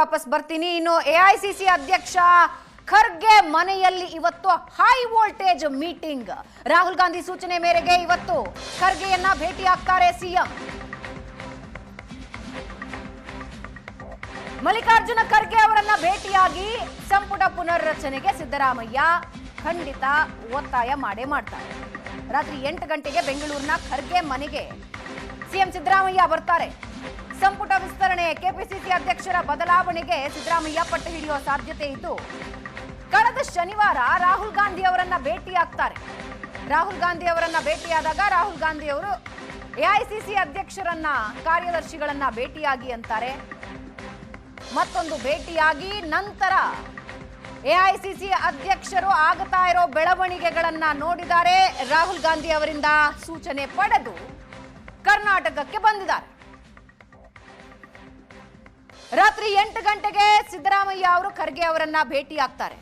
ವಾಪಸ್ ಬರ್ತೀನಿ. ಇನ್ನು ಎಐಸಿಸಿ ಅಧ್ಯಕ್ಷ ಖರ್ಗೆ ಮನೆಯಲ್ಲಿ ಇವತ್ತು high voltage meeting Rahul Gandhi ಸೂಚನೆ ಮೇರೆಗೆ ಇವತ್ತು ಖರ್ಗೆಯನ್ನ ಭೇಟಿ ಆಗ್ತಾರೆ ಸಿಎಂ. ಮಲ್ಲಿಕಾರ್ಜುನ ಖರ್ಗೆ ಅವರನ್ನ ಭೇಟಿಯಾಗಿ ಸಂಪುಟ ಪುನರ್ರಚನೆಗೆ ಸಿದ್ದರಾಮಯ್ಯ ಖಂಡಿತ ಒತ್ತಾಯ ಮಾಡೇ ಮಾಡ್ತಾರೆ. ರಾತ್ರಿ ಎಂಟು ಗಂಟೆಗೆ ಬೆಂಗಳೂರಿನ ಖರ್ಗೆ ಮನೆಗೆ ಸಿಎಂ ಸಿದ್ದರಾಮಯ್ಯ ಬರ್ತಾರೆ. ಸಂಪುಟ ವಿಸ್ತರಣೆ, ಕೆಪಿಸಿಸಿ ಅಧ್ಯಕ್ಷರ ಬದಲಾವಣೆಗೆ ಸಿದ್ದರಾಮಯ್ಯ ಪಟ್ಟು ಹಿಡಿಯುವ ಸಾಧ್ಯತೆ ಇದ್ದು, ಕಳೆದ ಶನಿವಾರ ರಾಹುಲ್ ಗಾಂಧಿ ಅವರನ್ನ ಭೇಟಿಯಾಗ್ತಾರೆ. ರಾಹುಲ್ ಗಾಂಧಿ ಅವರನ್ನ ಭೇಟಿಯಾದಾಗ ರಾಹುಲ್ ಗಾಂಧಿ ಅವರು ಎಐಸಿಸಿ ಅಧ್ಯಕ್ಷರನ್ನ ಕಾರ್ಯದರ್ಶಿಗಳನ್ನ ಭೇಟಿಯಾಗಿ ಅಂತಾರೆ. ಮತ್ತೊಂದು ಭೇಟಿಯಾಗಿ ನಂತರ ಎಐಸಿಸಿ ಅಧ್ಯಕ್ಷರು ಆಗ್ತಾ ಇರೋ ಬೆಳವಣಿಗೆಗಳನ್ನ ನೋಡಿದ್ದಾರೆ. ರಾಹುಲ್ ಗಾಂಧಿ ಅವರಿಂದ ಸೂಚನೆ ಪಡೆದು ಕರ್ನಾಟಕಕ್ಕೆ ಬಂದಿದ್ದಾರೆ. ರಾತ್ರಿ ಎಂಟು ಗಂಟೆಗೆ ಸಿದ್ದರಾಮಯ್ಯ ಅವರು ಖರ್ಗೆ ಅವರನ್ನ ಭೇಟಿಯಾಗ್ತಾರೆ.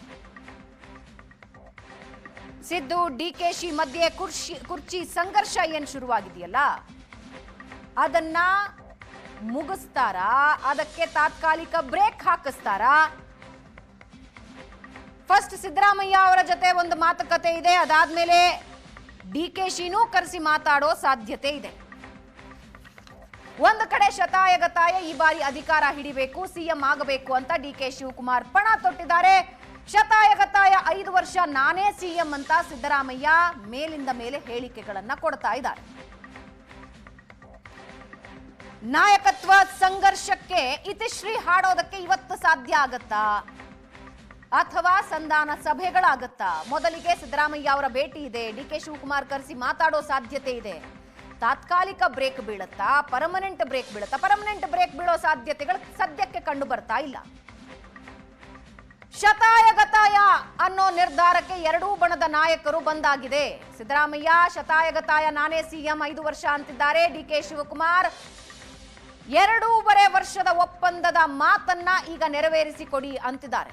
ಸಿದ್ದು ಡಿ ಕೆ ಶಿ ಮಧ್ಯೆ ಕುರ್ಚಿ ಕುರ್ಚಿ ಸಂಘರ್ಷ ಏನ್ ಶುರುವಾಗಿದೆಯಲ್ಲ? ಅದನ್ನ ಮುಗಿಸ್ತಾರಾ? ಅದಕ್ಕೆ ತಾತ್ಕಾಲಿಕ ಬ್ರೇಕ್ ಹಾಕಿಸ್ತಾರಾ? ಫಸ್ಟ್ ಸಿದ್ದರಾಮಯ್ಯ ಅವರ ಜೊತೆ ಒಂದು ಮಾತುಕತೆ ಇದೆ. ಅದಾದ್ಮೇಲೆ ಡಿ ಕೆ ಶಿನೂ ಕರೆಸಿ ಮಾತಾಡೋ ಸಾಧ್ಯತೆ ಇದೆ. ಒಂದು ಕಡೆ ಶತಾಯಗತಾಯ ಈ ಬಾರಿ ಅಧಿಕಾರ ಹಿಡಿಬೇಕು, ಸಿಎಂ ಆಗಬೇಕು ಅಂತ ಡಿ ಕೆ ಶಿವಕುಮಾರ್ ಪಣ ತೊಟ್ಟಿದ್ದಾರೆ. ಶತಾಯಗತಾಯ ಐದು ವರ್ಷ ನಾನೇ ಸಿಎಂ ಅಂತ ಸಿದ್ದರಾಮಯ್ಯ ಮೇಲಿಂದ ಮೇಲೆ ಹೇಳಿಕೆಗಳನ್ನ ಕೊಡ್ತಾ ಇದ್ದಾರೆ. ನಾಯಕತ್ವ ಸಂಘರ್ಷಕ್ಕೆ ಇತಿಶ್ರೀ ಹಾಡೋದಕ್ಕೆ ಇವತ್ತು ಸಾಧ್ಯ ಆಗತ್ತಾ? ಅಥವಾ ಸಂಧಾನ ಸಭೆಗಳಾಗತ್ತಾ? ಮೊದಲಿಗೆ ಸಿದ್ದರಾಮಯ್ಯ ಅವರ ಭೇಟಿ ಇದೆ. ಡಿ ಕೆ ಶಿವಕುಮಾರ್ ಕರೆಸಿ ಮಾತಾಡೋ ಸಾಧ್ಯತೆ ಇದೆ. ತಾತ್ಕಾಲಿಕ ಬ್ರೇಕ್ ಬೀಳುತ್ತಾ ಪರ್ಮನೆಂಟ್ ಬ್ರೇಕ್ ಬೀಳುತ್ತಾ ಪರ್ಮನೆಂಟ್ ಬ್ರೇಕ್ ಬೀಳೋ ಸಾಧ್ಯತೆಗಳು ಸದ್ಯಕ್ಕೆ ಕಂಡು ಬರ್ತಾ ಇಲ್ಲ. ಶತಾಯಗತಾಯ ಅನ್ನೋ ನಿರ್ಧಾರಕ್ಕೆ ಎರಡೂ ಬಣದ ನಾಯಕರು ಬಂದಾಗಿದೆ. ಸಿದ್ದರಾಮಯ್ಯ, ಶತಾಯಗತಾಯ ನಾನೇ ಸಿಎಂ, ಐದು ವರ್ಷ ಅಂತಿದ್ದಾರೆ. ಡಿ ಕೆ ಶಿವಕುಮಾರ್, ಎರಡೂವರೆ ವರ್ಷದ ಒಪ್ಪಂದದ ಮಾತನ್ನ ಈಗ ನೆರವೇರಿಸಿಕೊಡಿ ಅಂತಿದ್ದಾರೆ.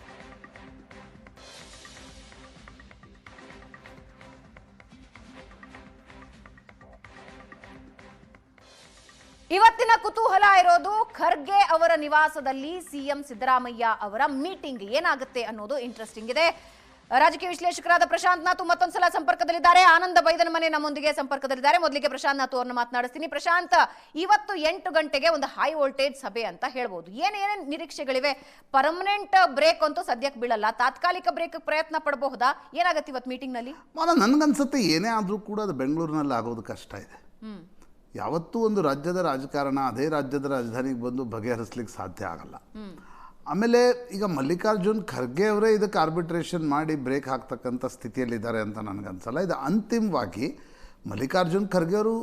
ಇವತ್ತಿನ ಕುತೂಹಲ ಇರೋದು ಖರ್ಗೆ ಅವರ ನಿವಾಸದಲ್ಲಿ ಸಿಎಂ ಸಿದ್ದರಾಮಯ್ಯ ಅವರ ಮೀಟಿಂಗ್ ಏನಾಗುತ್ತೆ ಅನ್ನೋದು ಇಂಟ್ರೆಸ್ಟಿಂಗ್ ಇದೆ. ರಾಜಕೀಯ ವಿಶ್ಲೇಷಕರಾದ ಪ್ರಶಾಂತ್ ನಾಥು ಮತ್ತೊಂದ್ಸಲ ಸಂಪರ್ಕದಲ್ಲಿದ್ದಾರೆ. ಆನಂದ ಬೈದನ ಮನೆ ನಮ್ಮೊಂದಿಗೆ ಸಂಪರ್ಕದಲ್ಲಿದ್ದಾರೆ. ಮೊದಲಿಗೆ ಪ್ರಶಾಂತ್ ನಾಥು ಅವರನ್ನು ಮಾತನಾಡಿಸ್ತೀನಿ. ಪ್ರಶಾಂತ್ ಇವತ್ತು ಎಂಟು ಗಂಟೆಗೆ ಒಂದು ಹೈ ವೋಲ್ಟೇಜ್ ಸಭೆ ಅಂತ ಹೇಳ್ಬೋದು. ಏನೇನು ನಿರೀಕ್ಷೆಗಳಿವೆ? ಪರ್ಮನೆಂಟ್ ಬ್ರೇಕ್ ಅಂತೂ ಸದ್ಯಕ್ಕೆ ಬೀಳಲ್ಲ. ತಾತ್ಕಾಲಿಕ ಬ್ರೇಕ್ ಪ್ರಯತ್ನ ಪಡಬಹುದಾ? ಏನಾಗುತ್ತೆ ಇವತ್ತು ಮೀಟಿಂಗ್ನಲ್ಲಿ ನನಗನ್ಸುತ್ತೆ ಏನೇ ಆದರೂ ಕೂಡ ಅದು ಬೆಂಗಳೂರಿನಲ್ಲಿ ಆಗೋದು ಕಷ್ಟ ಇದೆ. ಯಾವತ್ತೂ ಒಂದು ರಾಜ್ಯದ ರಾಜಕಾರಣ, ಅದೇ ರಾಜ್ಯದ ರಾಜಧಾನಿಗೆ ಬಂದು ಬಗೆಹರಿಸ್ಲಿಕ್ಕೆ ಸಾಧ್ಯ ಆಗಲ್ಲ. ಆಮೇಲೆ ಈಗ ಮಲ್ಲಿಕಾರ್ಜುನ್ ಖರ್ಗೆ ಅವರೇ ಇದಕ್ಕೆ ಆರ್ಬಿಟ್ರೇಷನ್ ಮಾಡಿ ಬ್ರೇಕ್ ಹಾಕ್ತಕ್ಕಂಥ ಸ್ಥಿತಿಯಲ್ಲಿದ್ದಾರೆ ಅಂತ ನನಗನ್ಸಲ್ಲ. ಇದು ಅಂತಿಮವಾಗಿ ಮಲ್ಲಿಕಾರ್ಜುನ್ ಖರ್ಗೆ ಅವರು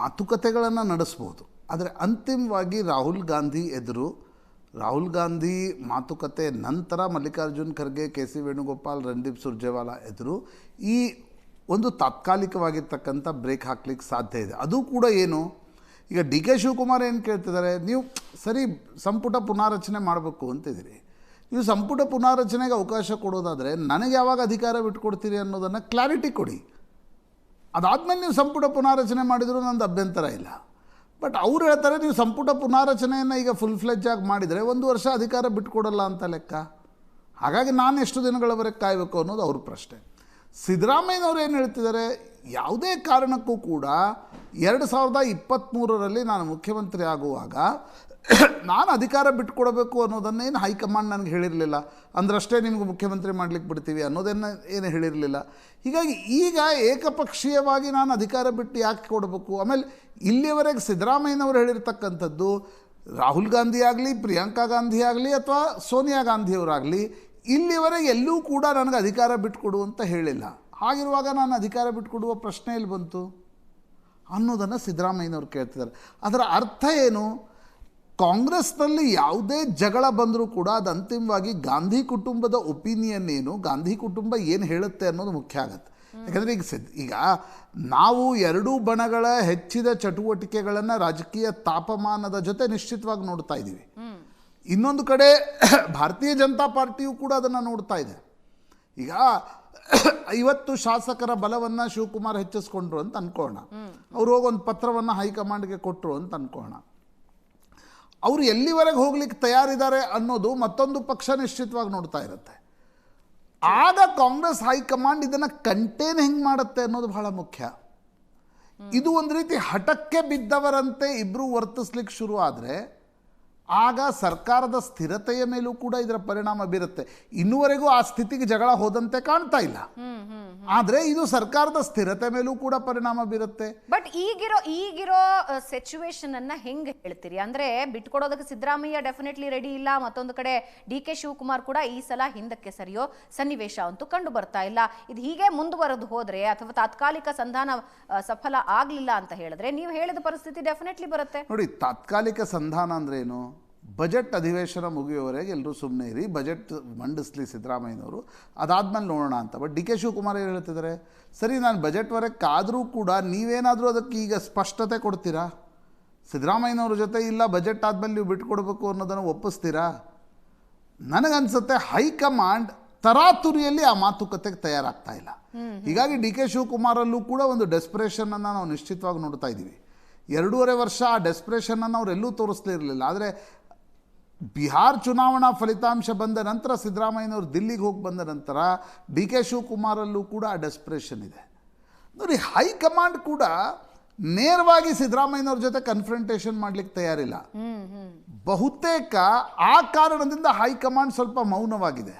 ಮಾತುಕತೆಗಳನ್ನು ನಡೆಸ್ಬೋದು. ಆದರೆ ಅಂತಿಮವಾಗಿ ರಾಹುಲ್ ಗಾಂಧಿ ಎದುರು, ರಾಹುಲ್ ಗಾಂಧಿ ಮಾತುಕತೆ ನಂತರ ಮಲ್ಲಿಕಾರ್ಜುನ್ ಖರ್ಗೆ ಕೆ ಸಿ ವೇಣುಗೋಪಾಲ್, ರಣದೀಪ್ ಸುರ್ಜೇವಾಲಾ ಎದುರು ಈ ಒಂದು ತಾತ್ಕಾಲಿಕವಾಗಿರ್ತಕ್ಕಂಥ ಬ್ರೇಕ್ ಹಾಕ್ಲಿಕ್ಕೆ ಸಾಧ್ಯ ಇದೆ. ಅದು ಕೂಡ ಏನು? ಈಗ ಡಿ ಕೆ ಶಿವಕುಮಾರ್ ಏನು ಕೇಳ್ತಿದ್ದಾರೆ? ನೀವು ಸರಿ ಸಂಪುಟ ಪುನಾರಚನೆ ಮಾಡಬೇಕು ಅಂತಿದ್ದೀರಿ. ನೀವು ಸಂಪುಟ ಪುನಾರಚನೆಗೆ ಅವಕಾಶ ಕೊಡೋದಾದರೆ ನನಗೆ ಯಾವಾಗ ಅಧಿಕಾರ ಬಿಟ್ಕೊಡ್ತೀರಿ ಅನ್ನೋದನ್ನು ಕ್ಲಾರಿಟಿ ಕೊಡಿ. ಅದಾದಮೇಲೆ ನೀವು ಸಂಪುಟ ಪುನಾರಚನೆ ಮಾಡಿದರೂ ನಂದು ಅಭ್ಯಂತರ ಇಲ್ಲ. ಬಟ್ ಅವ್ರು ಹೇಳ್ತಾರೆ ನೀವು ಸಂಪುಟ ಪುನಾರಚನೆಯನ್ನು ಈಗ ಫುಲ್ ಫ್ಲೆಜ್ ಆಗಿ ಮಾಡಿದರೆ ಒಂದು ವರ್ಷ ಅಧಿಕಾರ ಬಿಟ್ಕೊಡಲ್ಲ ಅಂತ ಲೆಕ್ಕ. ಹಾಗಾಗಿ ನಾನು ಎಷ್ಟು ದಿನಗಳವರೆಗೆ ಕಾಯಬೇಕು ಅನ್ನೋದು ಅವ್ರ ಪ್ರಶ್ನೆ. ಸಿದ್ದರಾಮಯ್ಯನವ್ರು ಏನು ಹೇಳ್ತಿದ್ದಾರೆ? ಯಾವುದೇ ಕಾರಣಕ್ಕೂ ಕೂಡ ಎರಡು ಸಾವಿರದ ಇಪ್ಪತ್ತ್ಮೂರರಲ್ಲಿ ನಾನು ಮುಖ್ಯಮಂತ್ರಿ ಆಗುವಾಗ ನಾನು ಅಧಿಕಾರ ಬಿಟ್ಕೊಡಬೇಕು ಅನ್ನೋದನ್ನೇನು ಹೈಕಮಾಂಡ್ ನನಗೆ ಹೇಳಿರಲಿಲ್ಲ. ಅಂದ್ರಷ್ಟೇ ನಿಮಗೆ ಮುಖ್ಯಮಂತ್ರಿ ಮಾಡ್ಲಿಕ್ಕೆ ಬಿಡ್ತೀವಿ ಅನ್ನೋದನ್ನು ಏನು ಹೇಳಿರಲಿಲ್ಲ. ಹೀಗಾಗಿ ಈಗ ಏಕಪಕ್ಷೀಯವಾಗಿ ನಾನು ಅಧಿಕಾರ ಬಿಟ್ಟು ಯಾಕೆ ಕೊಡಬೇಕು? ಆಮೇಲೆ ಇಲ್ಲಿಯವರೆಗೆ ಸಿದ್ದರಾಮಯ್ಯನವರು ಹೇಳಿರ್ತಕ್ಕಂಥದ್ದು ರಾಹುಲ್ ಗಾಂಧಿ ಆಗಲಿ, ಪ್ರಿಯಾಂಕಾ ಗಾಂಧಿ ಆಗಲಿ ಅಥವಾ ಸೋನಿಯಾ ಗಾಂಧಿಯವರಾಗಲಿ ಇಲ್ಲಿವರೆಗೆ ಎಲ್ಲೂ ಕೂಡ ನನಗೆ ಅಧಿಕಾರ ಬಿಟ್ಟುಕೊಡು ಅಂತ ಹೇಳಿಲ್ಲ. ಹಾಗಿರುವಾಗ ನಾನು ಅಧಿಕಾರ ಬಿಟ್ಟುಕೊಡುವ ಪ್ರಶ್ನೆ ಇಲ್ಲಿ ಬಂತು? ಅನ್ನೋದನ್ನು ಸಿದ್ದರಾಮಯ್ಯನವ್ರು ಕೇಳ್ತಿದ್ದಾರೆ. ಅದರ ಅರ್ಥ ಏನು? ಕಾಂಗ್ರೆಸ್ನಲ್ಲಿ ಯಾವುದೇ ಜಗಳ ಬಂದರೂ ಕೂಡ ಅದು ಅಂತಿಮವಾಗಿ ಗಾಂಧಿ ಕುಟುಂಬದ ಒಪಿನಿಯನ್ ಏನು, ಗಾಂಧಿ ಕುಟುಂಬ ಏನು ಹೇಳುತ್ತೆ ಅನ್ನೋದು ಮುಖ್ಯ ಆಗುತ್ತೆ. ಯಾಕಂದರೆ ಈಗ ಸಿದ್, ಈಗ ನಾವು ಎರಡೂ ಬಣಗಳ ಹೆಚ್ಚಿದ ಚಟುವಟಿಕೆಗಳನ್ನು ರಾಜಕೀಯ ತಾಪಮಾನದ ಜೊತೆ ನಿಶ್ಚಿತವಾಗಿ ನೋಡ್ತಾ ಇದ್ದೀವಿ. ಇನ್ನೊಂದು ಕಡೆ ಭಾರತೀಯ ಜನತಾ ಪಾರ್ಟಿಯು ಕೂಡ ಅದನ್ನು ನೋಡ್ತಾ ಇದೆ. ಈಗ ಐವತ್ತು ಶಾಸಕರ ಬಲವನ್ನು ಶಿವಕುಮಾರ್ ಹೆಚ್ಚಿಸ್ಕೊಂಡ್ರು ಅಂತ ಅನ್ಕೋಣ. ಅವ್ರು ಹೋಗಿ ಒಂದು ಪತ್ರವನ್ನು ಹೈಕಮಾಂಡ್ಗೆ ಕೊಟ್ಟರು ಅಂತ ಅನ್ಕೋಣ. ಅವರು ಎಲ್ಲಿವರೆಗೆ ಹೋಗ್ಲಿಕ್ಕೆ ತಯಾರಿದ್ದಾರೆ ಅನ್ನೋದು ಮತ್ತೊಂದು ಪಕ್ಷ ನಿಶ್ಚಿತವಾಗಿ ನೋಡ್ತಾ ಇರುತ್ತೆ. ಆಗ ಕಾಂಗ್ರೆಸ್ ಹೈಕಮಾಂಡ್ ಇದನ್ನು ಕಂಟೇನ್ ಹೆಂಗೆ ಮಾಡುತ್ತೆ ಅನ್ನೋದು ಬಹಳ ಮುಖ್ಯ. ಇದು ಒಂದು ರೀತಿ ಹಠಕ್ಕೆ ಬಿದ್ದವರಂತೆ ಇಬ್ಬರು ವರ್ತಿಸ್ಲಿಕ್ಕೆ ಶುರು ಆದರೆ ಆಗ ಸರ್ಕಾರದ ಸ್ಥಿರತೆಯ ಮೇಲೂ ಕೂಡ ಇದರ ಪರಿಣಾಮ ಬೀರುತ್ತೆ. ಇನ್ನುವರೆಗೂ ಆ ಸ್ಥಿತಿಗೆ ಜಗಳ ಹೋದಂತೆ ಕಾಣ್ತಾ ಇಲ್ಲ. ಆದರೆ ಇದು ಸರ್ಕಾರದ ಸ್ಥಿರತೆ ಮೇಲೂ ಕೂಡ ಪರಿಣಾಮ ಬೀರುತ್ತೆ. ಬಟ್ ಈಗಿರೋ ಈಗಿರೋ ಸಿಚುವೇಶನ್ ಅನ್ನ ಹೆಂಗ್ ಹೇಳ್ತೀರಿ? ಅಂದ್ರೆ ಬಿಟ್ಕೊಡೋದಕ್ಕೆ ಸಿದ್ದರಾಮಯ್ಯ ಡೆಫಿನೆಟ್ಲಿ ರೆಡಿ ಇಲ್ಲ ಮತ್ತೊಂದು ಕಡೆ ಡಿ ಕೆ ಶಿವಕುಮಾರ್ ಕೂಡ ಈ ಸಲ ಹಿಂದಕ್ಕೆ ಸರಿಯೋ ಸನ್ನಿವೇಶ ಅಂತೂ ಕಂಡು ಬರ್ತಾ ಇಲ್ಲ. ಇದು ಹೀಗೆ ಮುಂದುವರೆದು ಹೋದ್ರೆ ಅಥವಾ ತಾತ್ಕಾಲಿಕ ಸಂಧಾನ ಸಫಲ ಆಗ್ಲಿಲ್ಲ ಅಂತ ಹೇಳಿದ್ರೆ ನೀವು ಹೇಳಿದ ಪರಿಸ್ಥಿತಿ ಡೆಫಿನೆಟ್ಲಿ ಬರುತ್ತೆ. ನೋಡಿ ತಾತ್ಕಾಲಿಕ ಸಂಧಾನ ಅಂದ್ರೆ ಏನು? ಬಜೆಟ್ ಅಧಿವೇಶನ ಮುಗಿಯುವವರೆಗೆ ಎಲ್ಲರೂ ಸುಮ್ಮನೆ ಇರಿ. ಬಜೆಟ್ ಮಂಡಿಸ್ಲಿ ಸಿದ್ದರಾಮಯ್ಯನವರು. ಅದಾದ್ಮೇಲೆ ನೋಡೋಣ ಅಂತ. ಬಟ್ ಡಿ ಕೆ ಶಿವಕುಮಾರ್ ಏನು ಹೇಳ್ತಿದ್ದಾರೆ? ಸರಿ, ನಾನು ಬಜೆಟ್ವರೆಗೆ ಕಾದರೂ ಕೂಡ ನೀವೇನಾದರೂ ಅದಕ್ಕೆ ಈಗ ಸ್ಪಷ್ಟತೆ ಕೊಡ್ತೀರಾ? ಸಿದ್ದರಾಮಯ್ಯನವ್ರ ಜೊತೆ ಇಲ್ಲ, ಬಜೆಟ್ ಆದಮೇಲೆ ನೀವು ಬಿಟ್ಕೊಡ್ಬೇಕು ಅನ್ನೋದನ್ನು ಒಪ್ಪಿಸ್ತೀರಾ? ನನಗನ್ಸುತ್ತೆ ಹೈಕಮಾಂಡ್ ತರಾತುರಿಯಲ್ಲಿ ಆ ಮಾತುಕತೆಗೆ ತಯಾರಾಗ್ತಾ ಇಲ್ಲ. ಹೀಗಾಗಿ ಡಿ ಕೆ ಶಿವಕುಮಾರಲ್ಲೂ ಕೂಡ ಒಂದು ಡೆಸ್ಪ್ರೇಷನನ್ನು ನಾವು ನಿಶ್ಚಿತವಾಗಿ ನೋಡ್ತಾ ಇದ್ದೀವಿ. ಎರಡೂವರೆ ವರ್ಷ ಆ ಡೆಸ್ಪ್ರೇಷನನ್ನು ಅವರೆಲ್ಲೂ ತೋರಿಸ್ಲಿರಲಿಲ್ಲ ಆದರೆ ಬಿಹಾರ್ ಚುನಾವಣಾ ಫಲಿತಾಂಶ ಬಂದ ನಂತರ ಸಿದ್ದರಾಮಯ್ಯನವರು ದಿಲ್ಲಿಗೆ ಹೋಗಿ ಬಂದ ನಂತರ ಡಿ ಕೆ ಶಿವಕುಮಾರಲ್ಲೂ ಕೂಡ ಆ ಡೆಸ್ಪ್ರೇಷನ್ ಇದೆ. ನೋಡಿ ಹೈಕಮಾಂಡ್ ಕೂಡ ನೇರವಾಗಿ ಸಿದ್ದರಾಮಯ್ಯನವ್ರ ಜೊತೆ ಕನ್ಫ್ರಂಟೇಷನ್ ಮಾಡ್ಲಿಕ್ಕೆ ತಯಾರಿಲ್ಲ. ಬಹುತೇಕ ಆ ಕಾರಣದಿಂದ ಹೈಕಮಾಂಡ್ ಸ್ವಲ್ಪ ಮೌನವಾಗಿದೆ.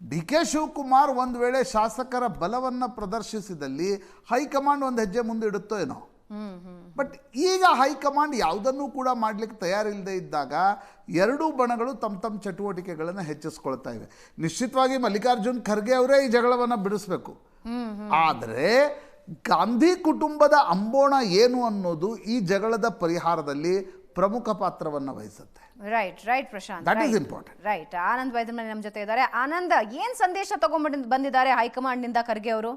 ಡಿ ಕೆ ಶಿವಕುಮಾರ್ ಒಂದು ವೇಳೆ ಶಾಸಕರ ಬಲವನ್ನು ಪ್ರದರ್ಶಿಸಿದಲ್ಲಿ ಹೈಕಮಾಂಡ್ ಒಂದು ಹೆಜ್ಜೆ ಮುಂದೆ ಇಡುತ್ತೋ ಏನೋ? ಬಟ್ ಈಗ ಹೈಕಮಾಂಡ್ ಯಾವುದನ್ನು ಕೂಡ ಮಾಡಲಿಕ್ಕೆ ತಯಾರಿಲ್ಲದೆ ಇದ್ದಾಗ ಎರಡೂ ಬಣಗಳು ತಮ್ಮ ತಮ್ಮ ಚಟುವಟಿಕೆಗಳನ್ನು ಹೆಚ್ಚಿಸ್ಕೊಳ್ತಾ ಇವೆ. ನಿಶ್ಚಿತವಾಗಿ ಮಲ್ಲಿಕಾರ್ಜುನ್ ಖರ್ಗೆ ಅವರೇ ಈ ಜಗಳವನ್ನು ಬಿಡಿಸ್ಬೇಕು. ಆದರೆ ಗಾಂಧಿ ಕುಟುಂಬದ ಅಂಬೋಣ ಏನು ಅನ್ನೋದು ಈ ಜಗಳದ ಪರಿಹಾರದಲ್ಲಿ ಪ್ರಮುಖ ಪಾತ್ರವನ್ನು ವಹಿಸುತ್ತೆ. Right right Prashant that is important right Anand Vaidyamane ನಮ್ಮ ಜೊತೆ ಇದ್ದಾರೆ. ಆನಂದ್ ಏನು ಸಂದೇಶ ತಗೊಂಡ್ಬಿಟ್ಟು ಬಂದಿದ್ದಾರೆ ಹೈಕಮಾಂಡ್ನಿಂದ ಖರ್ಗೆ ಅವರು?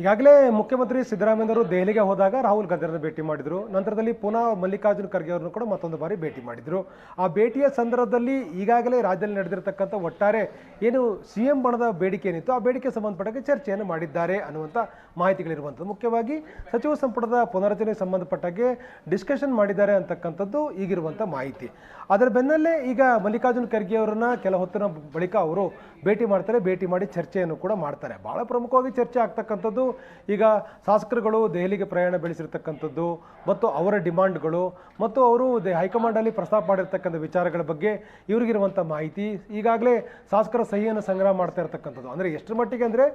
ಈಗಾಗಲೇ ಮುಖ್ಯಮಂತ್ರಿ ಸಿದ್ದರಾಮಯ್ಯವರು ದೆಹಲಿಗೆ ಹೋದಾಗ ರಾಹುಲ್ ಗಾಂಧಿಯವರನ್ನು ಭೇಟಿ ಮಾಡಿದರು. ನಂತರದಲ್ಲಿ ಪುನಃ ಮಲ್ಲಿಕಾರ್ಜುನ ಖರ್ಗೆ ಅವರನ್ನು ಕೂಡ ಮತ್ತೊಂದು ಬಾರಿ ಭೇಟಿ ಮಾಡಿದರು. ಆ ಭೇಟಿಯ ಸಂದರ್ಭದಲ್ಲಿ ಈಗಾಗಲೇ ರಾಜ್ಯದಲ್ಲಿ ನಡೆದಿರತಕ್ಕಂಥ ಒಟ್ಟಾರೆ ಏನು ಸಿ ಎಂ ಬಣದ ಬೇಡಿಕೆ ಏನಿತ್ತು ಆ ಬೇಡಿಕೆ ಸಂಬಂಧಪಟ್ಟಂಗೆ ಚರ್ಚೆಯನ್ನು ಮಾಡಿದ್ದಾರೆ ಅನ್ನುವಂಥ ಮಾಹಿತಿಗಳಿರುವಂಥದ್ದು. ಮುಖ್ಯವಾಗಿ ಸಚಿವ ಸಂಪುಟದ ಪುನರಚನೆ ಸಂಬಂಧಪಟ್ಟಾಗೆ ಡಿಸ್ಕಷನ್ ಮಾಡಿದ್ದಾರೆ ಅಂತಕ್ಕಂಥದ್ದು ಈಗಿರುವಂಥ ಮಾಹಿತಿ. ಅದರ ಬೆನ್ನಲ್ಲೇ ಈಗ ಮಲ್ಲಿಕಾರ್ಜುನ ಖರ್ಗೆ ಅವರನ್ನ ಕೆಲ ಹೊತ್ತಿನ ಬಳಿಕ ಅವರು ಭೇಟಿ ಮಾಡ್ತಾರೆ. ಭೇಟಿ ಮಾಡಿ ಚರ್ಚೆಯನ್ನು ಕೂಡ ಮಾಡ್ತಾರೆ. ಬಹಳ ಪ್ರಮುಖವಾಗಿ ಚರ್ಚೆ ಆಗ್ತಕ್ಕಂಥದ್ದು ಈಗ ಶಾಸಕರುಗಳು ದೆಹಲಿಗೆ ಪ್ರಯಾಣ ಬೆಳೆಸಿರ್ತಕ್ಕಂಥದ್ದು, ಮತ್ತು ಅವರ ಡಿಮಾಂಡ್ಗಳು, ಮತ್ತು ಅವರು ದೆ ಹೈಕಮಾಂಡಲ್ಲಿ ಪ್ರಸ್ತಾಪ ಮಾಡಿರ್ತಕ್ಕಂಥ ವಿಚಾರಗಳ ಬಗ್ಗೆ ಇವ್ರಿಗಿರುವಂಥ ಮಾಹಿತಿ, ಈಗಾಗಲೇ ಶಾಸಕರ ಸಹಿಯನ್ನು ಸಂಗ್ರಹ ಮಾಡ್ತಾ ಇರ್ತಕ್ಕಂಥದ್ದು. ಅಂದರೆ ಎಷ್ಟರ ಮಟ್ಟಿಗೆ ಅಂದರೆ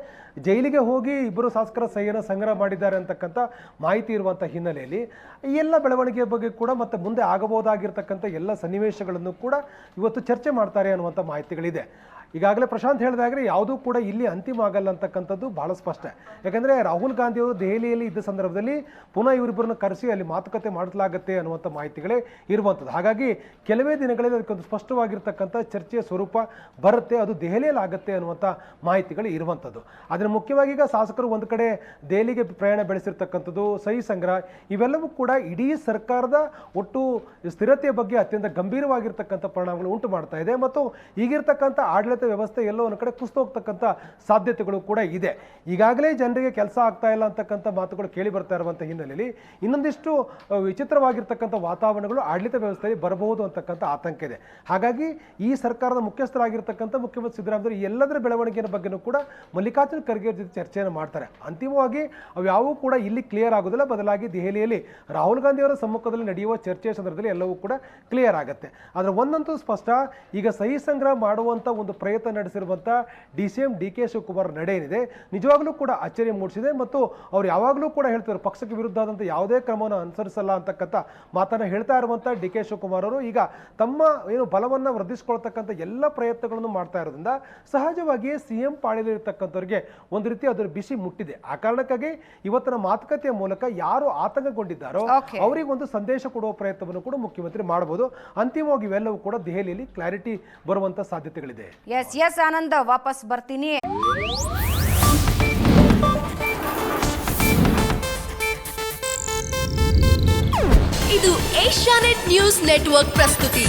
ಜೈಲಿಗೆ ಹೋಗಿ ಇಬ್ಬರು ಶಾಸಕರ ಸಹಿಯನ್ನು ಸಂಗ್ರಹ ಮಾಡಿದ್ದಾರೆ ಅಂತಕ್ಕಂಥ ಮಾಹಿತಿ ಇರುವಂಥ ಹಿನ್ನೆಲೆಯಲ್ಲಿ, ಈ ಎಲ್ಲ ಬೆಳವಣಿಗೆಯ ಬಗ್ಗೆ ಕೂಡ ಮತ್ತು ಮುಂದೆ ಆಗಬಹುದಾಗಿರ್ತಕ್ಕಂಥ ಎಲ್ಲ ಸನ್ನಿವೇಶಗಳನ್ನು ಕೂಡ ಇವತ್ತು ಚರ್ಚೆ ಮಾಡ್ತಾರೆ ಅನ್ನುವಂಥ ಮಾಹಿತಿಗಳಿದೆ. ಈಗಾಗಲೇ ಪ್ರಶಾಂತ್ ಹೇಳಿದಾಗ್ರೆ ಯಾವುದೂ ಕೂಡ ಇಲ್ಲಿ ಅಂತಿಮ ಆಗಲ್ಲ ಅಂತಕ್ಕಂಥದ್ದು ಬಹಳ ಸ್ಪಷ್ಟ. ಯಾಕಂದರೆ ರಾಹುಲ್ ಗಾಂಧಿ ಅವರು ದೆಹಲಿಯಲ್ಲಿ ಇದ್ದ ಸಂದರ್ಭದಲ್ಲಿ ಪುನಃ ಇವರಿಬ್ಬರನ್ನು ಕರೆಸಿ ಅಲ್ಲಿ ಮಾತುಕತೆ ಮಾಡಲಾಗುತ್ತೆ ಅನ್ನುವಂಥ ಮಾಹಿತಿಗಳೇ ಇರುವಂಥದ್ದು. ಹಾಗಾಗಿ ಕೆಲವೇ ದಿನಗಳಲ್ಲಿ ಅದಕ್ಕೊಂದು ಸ್ಪಷ್ಟವಾಗಿರ್ತಕ್ಕಂಥ ಚರ್ಚೆಯ ಸ್ವರೂಪ ಬರುತ್ತೆ, ಅದು ದೆಹಲಿಯಲ್ಲಿ ಆಗುತ್ತೆ ಅನ್ನುವಂಥ ಮಾಹಿತಿಗಳು ಇರುವಂಥದ್ದು. ಆದರೆ ಮುಖ್ಯವಾಗಿ ಈಗ ಶಾಸಕರು ಒಂದು ಕಡೆ ದೆಹಲಿಗೆ ಪ್ರಯಾಣ ಬೆಳೆಸಿರ್ತಕ್ಕಂಥದ್ದು, ಸಹಿ ಸಂಗ್ರಹ, ಇವೆಲ್ಲವೂ ಕೂಡ ಇಡೀ ಸರ್ಕಾರದ ಒಟ್ಟು ಸ್ಥಿರತೆಯ ಬಗ್ಗೆ ಅತ್ಯಂತ ಗಂಭೀರವಾಗಿರ್ತಕ್ಕಂಥ ಪರಿಣಾಮಗಳು ಉಂಟು ಮಾಡ್ತಾ ಇದೆ. ಮತ್ತು ಈಗಿರ್ತಕ್ಕಂಥ ಆಡಳಿತ ವ್ಯವಸ್ಥೆ ಎಲ್ಲೋ ಒಂದು ಕಡೆ ಕುಸಿದು ಹೋಗ್ತಕ್ಕಂಥ ಸಾಧ್ಯತೆಗಳು ಕೂಡ ಇದೆ. ಈಗಾಗಲೇ ಜನರಿಗೆ ಕೆಲಸ ಆಗ್ತಾ ಇಲ್ಲ ಅಂತಕ್ಕಂಥ ಮಾತುಗಳು ಕೇಳಿ ಬರ್ತಾ ಇರುವಂಥ ಹಿನ್ನೆಲೆಯಲ್ಲಿ ಇನ್ನೊಂದಿಷ್ಟು ವಿಚಿತ್ರವಾಗಿರ್ತಕ್ಕಂಥ ವಾತಾವರಣಗಳು ಆಡಳಿತ ವ್ಯವಸ್ಥೆಯಲ್ಲಿ ಬರಬಹುದು ಅಂತಕ್ಕಂಥ ಆತಂಕ ಇದೆ. ಹಾಗಾಗಿ ಈ ಸರ್ಕಾರದ ಮುಖ್ಯಸ್ಥರಾಗಿರ್ತಕ್ಕಂಥ ಮುಖ್ಯಮಂತ್ರಿ ಸಿದ್ದರಾಮಯ್ಯ ಎಲ್ಲದರ ಬೆಳವಣಿಗೆಯ ಬಗ್ಗೆನೂ ಕೂಡ ಮಲ್ಲಿಕಾರ್ಜುನ್ ಖರ್ಗೆ ಜೊತೆ ಚರ್ಚೆಯನ್ನು ಮಾಡ್ತಾರೆ. ಅಂತಿಮವಾಗಿ ಅವ್ಯಾವೂ ಕೂಡ ಇಲ್ಲಿ ಕ್ಲಿಯರ್ ಆಗೋದಿಲ್ಲ. ಬದಲಾಗಿ ದೆಹಲಿಯಲ್ಲಿ ರಾಹುಲ್ ಗಾಂಧಿಯವರ ಸಮ್ಮುಖದಲ್ಲಿ ನಡೆಯುವ ಚರ್ಚೆಯ ಸಂದರ್ಭದಲ್ಲಿ ಎಲ್ಲವೂ ಕೂಡ ಕ್ಲಿಯರ್ ಆಗುತ್ತೆ. ಆದರೆ ಒಂದಂತೂ ಸ್ಪಷ್ಟ, ಈಗ ಸಹಿ ಸಂಗ್ರಹ ಮಾಡುವಂಥ ಒಂದು ಪ್ರಯತ್ನ ನಡೆಸಿರುವಂಥ D C M D K Shivakumar ನಡೆ ಏನಿದೆ ನಿಜವಾಗ್ಲೂ ಕೂಡ ಅಚ್ಚರಿ ಮೂಡಿಸಿದೆ ಮತ್ತು ಅವ್ರು ಯಾವಾಗಲೂ ಕೂಡ ಹೇಳ್ತಾರೆ ಪಕ್ಷಕ್ಕೆ ವಿರುದ್ಧ ಆದಂಥ ಯಾವುದೇ ಕ್ರಮವನ್ನು ಅನುಸರಿಸಲ್ಲ ಅಂತಕ್ಕಂಥ ಮಾತನ್ನು ಹೇಳ್ತಾ ಇರುವಂಥ ಡಿ ಕೆ ಶಿವಕುಮಾರ್ ಅವರು. ಈಗ ತಮ್ಮ ಏನು ಬಲವನ್ನು ವೃದ್ಧಿಸಿಕೊಳ್ತಕ್ಕಂಥ ಎಲ್ಲ ಪ್ರಯತ್ನಗಳನ್ನು ಮಾಡ್ತಾ ಇರೋದ್ರಿಂದ ಸಹಜವಾಗಿಯೇ ಸಿ ಎಂ ಪಾಳಿಲಿರ್ತಕ್ಕಂಥವ್ರಿಗೆ ಒಂದು ರೀತಿ ಅದರ ಬಿಸಿ ಮುಟ್ಟಿದೆ. ಆ ಕಾರಣಕ್ಕಾಗಿ ಇವತ್ತಿನ ಮಾತುಕತೆಯ ಮೂಲಕ ಯಾರು ಆತಂಕಗೊಂಡಿದ್ದಾರೋ. ಅವರಿಗೆ ಒಂದು ಸಂದೇಶ ಕೊಡುವ ಪ್ರಯತ್ನವನ್ನು ಕೂಡ ಮುಖ್ಯಮಂತ್ರಿ ಮಾಡಬಹುದು. ಅಂತಿಮವಾಗಿ ಇವೆಲ್ಲವೂ ಕೂಡ ದೆಹಲಿಯಲ್ಲಿ ಕ್ಲಾರಿಟಿ ಬರುವಂತ ಸಾಧ್ಯತೆಗಳಿದೆ. ಎಸ್ ಎಸ್ ಆನಂದ್ ವಾಪಸ್ ಬರ್ತೀನಿ. ಇದು ಏಷ್ಯಾನೆಟ್ ನ್ಯೂಸ್ ನೆಟ್ವರ್ಕ್ ಪ್ರಸ್ತುತಿ.